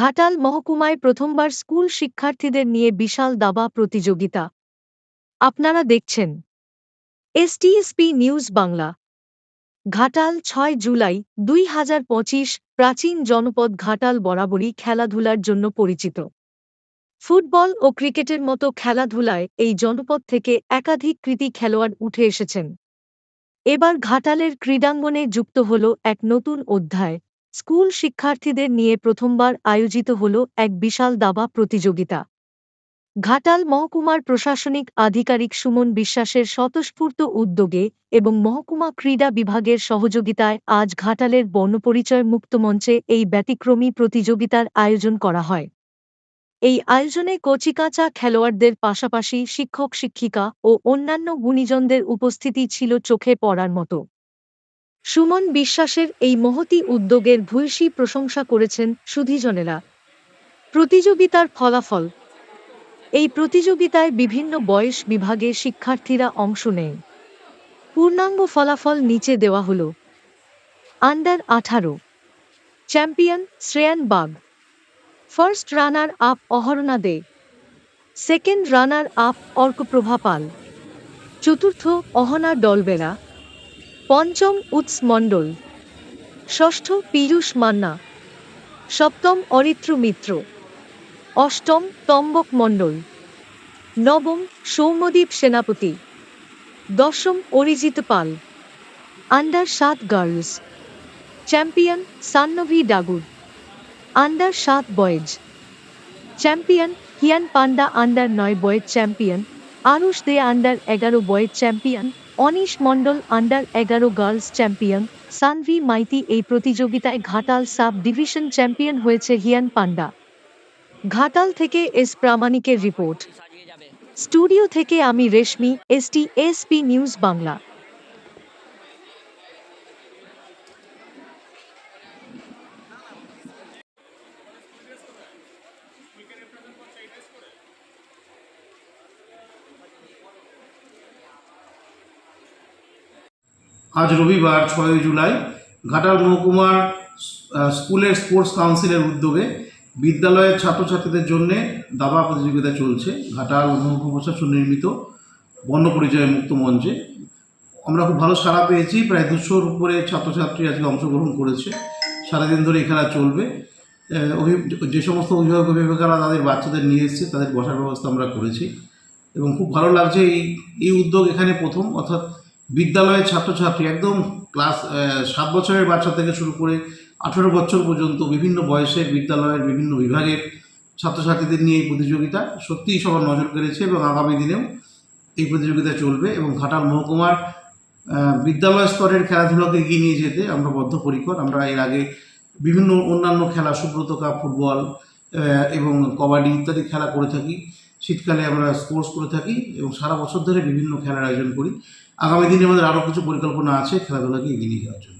ঘাটাল মহকুমায় প্রথমবার স্কুল শিক্ষার্থীদের নিয়ে বিশাল দাবা প্রতিযোগিতা। আপনারা দেখছেন। STSP news Bangla. ঘাটাল ছয় জুলাই দুই হাজার পঁচিশ প্রাচীন জনপদ ঘাটাল বরাবরই খেলাধুলার জন্য পরিচিত। ফুটবল ও ক্রিকেটের মতো খেলাধুলায় এই জনপদ থেকে একাধিক কৃতি খেলোয়াড় উঠে এসেছেন। এবার ঘাটালের ক্রীড়াঙ্গনে যুক্ত হল এক নতুন অধ্যায়। স্কুল শিক্ষার্থীদের নিয়ে প্রথমবার আয়োজিত হল এক বিশাল দাবা প্রতিযোগিতা। ঘাটাল মহকুমার প্রশাসনিক আধিকারিক সুমন বিশ্বাসের স্বতঃস্ফূর্ত উদ্যোগে এবং মহকুমা ক্রীড়া বিভাগের সহযোগিতায় আজ ঘাটালের বর্ণপরিচয় মুক্তমঞ্চে এই ব্যতিক্রমী প্রতিযোগিতার আয়োজন করা হয়। এই আয়োজনে কচিকাঁচা খেলোয়াড়দের পাশাপাশি শিক্ষক শিক্ষিকা ও অন্যান্য গুণীজনদের উপস্থিতি ছিল চোখে পড়ার মতো। সুমন বিশ্বাসের এই মহতি উদ্যোগের ভূয়সী প্রশংসা করেছেন সুধীজনেরা। প্রতিযোগিতার ফলাফল। এই প্রতিযোগিতায় বিভিন্ন বয়স বিভাগে শিক্ষার্থীরা অংশ নেয়। পূর্ণাঙ্গ ফলাফল নিচে দেওয়া হল। আন্ডার আঠারো। Champion Shreyan Bag. First runner up Aharana De. Second runner up Arkaprava Pal. চতুর্থ অহনা ডলবেরা। পঞ্চম উৎস মণ্ডল। ষষ্ঠ পীযূষ মান্না। সপ্তম অরিত্র মিত্র। অষ্টম তম্বক মণ্ডল। নবম সৌম্যদীপ সেনাপতি। দশম অরিজিৎ পাল। আন্ডার সাত girls. Champion Sannvi Dagur. Under সাত boys. Champion Hiyan Panda under নয় boys champion. Arush De under এগারো boys champion. Anish Mondal under এগারো গার্লস চ্যাম্পিয়ন, সানভি মাইতি এই প্রতিযোগিতায় ঘাটাল সাব ডিভিশন চ্যাম্পিয়ন হয়েছে হিয়ান পান্ডা। ঘাটাল থেকে এস প্রামাণিকের রিপোর্ট। স্টুডিও থেকে আমি Reshmi ST SP news Bangla. আজ রবিবার ছয়ই জুলাই, ঘাটাল মহকুমার স্কুলের স্পোর্টস কাউন্সিলের উদ্যোগে বিদ্যালয়ের ছাত্রছাত্রীদের জন্য দাবা প্রতিযোগিতা চলছে। ঘাটাল মহকুমা প্রশাসন নির্মিত বর্ণ পরিচয় মুক্ত মঞ্চে। আমরা খুব ভালো সাড়া পেয়েছি। প্রায় দুশোর উপরে ছাত্রছাত্রী আজকে অংশগ্রহণ করেছে। সারাদিন ধরে এই খেলা চলবে। যে সমস্ত অভিভাবক অভিভাবকেরা তাদের বাচ্চাদের নিয়ে এসেছে, তাদের বসার ব্যবস্থা আমরা করেছি। এবং খুব ভালো লাগছে এই এই উদ্যোগ এখানে প্রথম। অর্থাৎ বিদ্যালয়ের ছাত্রছাত্রী একদম ক্লাস সাত বছরের বাচ্চা থেকে শুরু করে আঠেরো বছর পর্যন্ত বিভিন্ন বয়সের বিদ্যালয়ের বিভিন্ন বিভাগের ছাত্রছাত্রীদের নিয়ে এই প্রতিযোগিতা সত্যিই সবার নজর কেড়েছে এবং আগামী দিনেও এই প্রতিযোগিতা চলবে এবং ঘাটাল মহকুমার বিদ্যালয় স্তরের খেলাধুলাকে এগিয়ে নিয়ে যেতে আমরা বদ্ধপরিকর। আমরা এর আগে বিভিন্ন অন্যান্য খেলা, সুব্রত কাপ, ফুটবল এবং কবাডি ইত্যাদি খেলা করে থাকি। শীতকালে আমরা স্পোর্টস করে থাকি এবং সারা বছর ধরে বিভিন্ন খেলার আয়োজন করি। আগামী দিনে আমাদের আরও কিছু পরিকল্পনা আছে, খেলাধুলাকে এগিয়ে নিয়ে যাওয়ার জন্য।